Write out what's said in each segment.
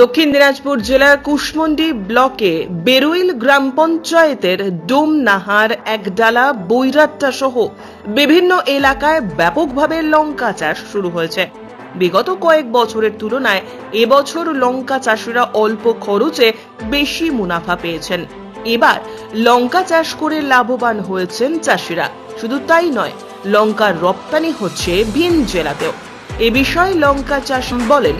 দক্ষিণ দিনাজপুর জেলার কুশমন্ডি ব্লকে বেরুইল গ্রাম পঞ্চায়েতের ডোমনাহার একডালা বৈরাট্টা সহ বিভিন্ন এলাকায় ব্যাপকভাবে লঙ্কা চাষ শুরু হয়েছে। বিগত কয়েক বছরের তুলনায় এবছর লঙ্কা চাষিরা অল্প খরচে বেশি মুনাফা পেয়েছেন। এবার লঙ্কা চাষ করে লাভবান হয়েছেন চাষিরা। শুধু তাই নয় লঙ্কার রপ্তানি হচ্ছে ভিন জেলাতেও। এ বিষয়ে লঙ্কা চাষ বলেন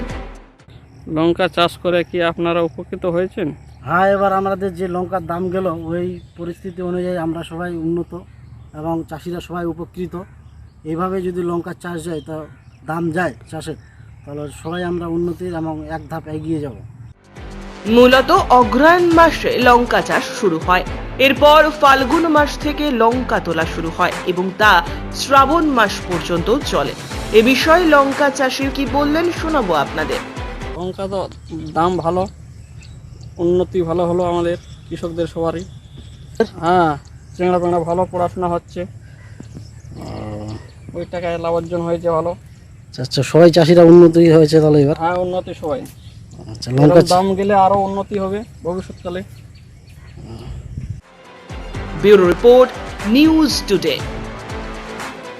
লঙ্কা চাষ করে কি আপনারা উপকৃত হয়েছেন? হ্যাঁ এবার আমাদের যে লঙ্কার দাম গেল ওই পরিস্থিতি অনুযায়ী আমরা সবাই উন্নত এবং চাষিরা সবাই উপকৃত। এইভাবে যদি লঙ্কার চাষ যায় তা দাম যায় চাষের তাহলে সবাই আমরা উন্নতির এবং এক ধাপ এগিয়ে যাব। মূলত অগ্রহায়ণ মাসে লঙ্কা চাষ শুরু হয়। এরপর ফাল্গুন মাস থেকে লঙ্কা তোলা শুরু হয় এবং তা শ্রাবণ মাস পর্যন্ত চলে। এ বিষয়ে লঙ্কা চাষির কি বললেন শোনাবো আপনাদের। লঙ্কা তো দাম ভালো উন্নতি ভালো হলো আমাদের কৃষকদের সবারই। হ্যাঁ চেংড়া পেংড়া ভালো পড়াশোনা হচ্ছে। ওই টাকায় লাভ অর্জন হয়েছে ভালো। আচ্ছা সবাই চাষিরা উন্নতি হয়েছে তাহলে এবার? হ্যাঁ উন্নতি সবাই। আচ্ছা লঙ্কা দাম গেলে আরও উন্নতি হবে ভবিষ্যৎকালে। Bureau report news today.